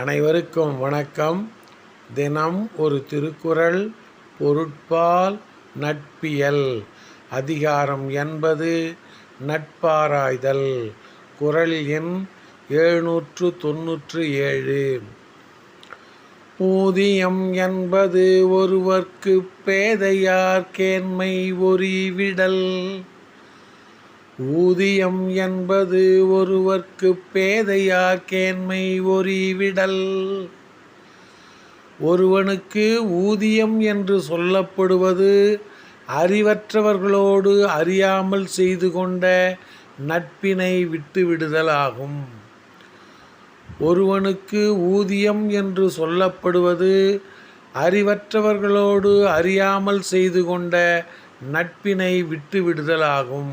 அனைவருக்கும் வணக்கம். தினம் ஒரு திருக்குறள் பொருட்பால் நட்பியல். அதிகாரம் என்பது நட்பாராய்தல். குரல் எண் எழுநூற்று தொன்னூற்று ஏழு. ஊதியம் என்பது ஒருவர்க்கு பேதையார் கேண்மை ஒரிவிடல். ஊதியம் என்பது ஒருவர்க்கு பேதையா கேண்மை ஒரிவிடல். ஒருவனுக்கு ஊதியம் என்று சொல்லப்படுவது அறிவற்றவர்களோடு அறியாமல் செய்து கொண்ட நட்பினை விட்டுவிடுதலாகும் ஒருவனுக்கு ஊதியம் என்று சொல்லப்படுவது அறிவற்றவர்களோடு அறியாமல் செய்து கொண்ட நட்பினை விட்டுவிடுதலாகும்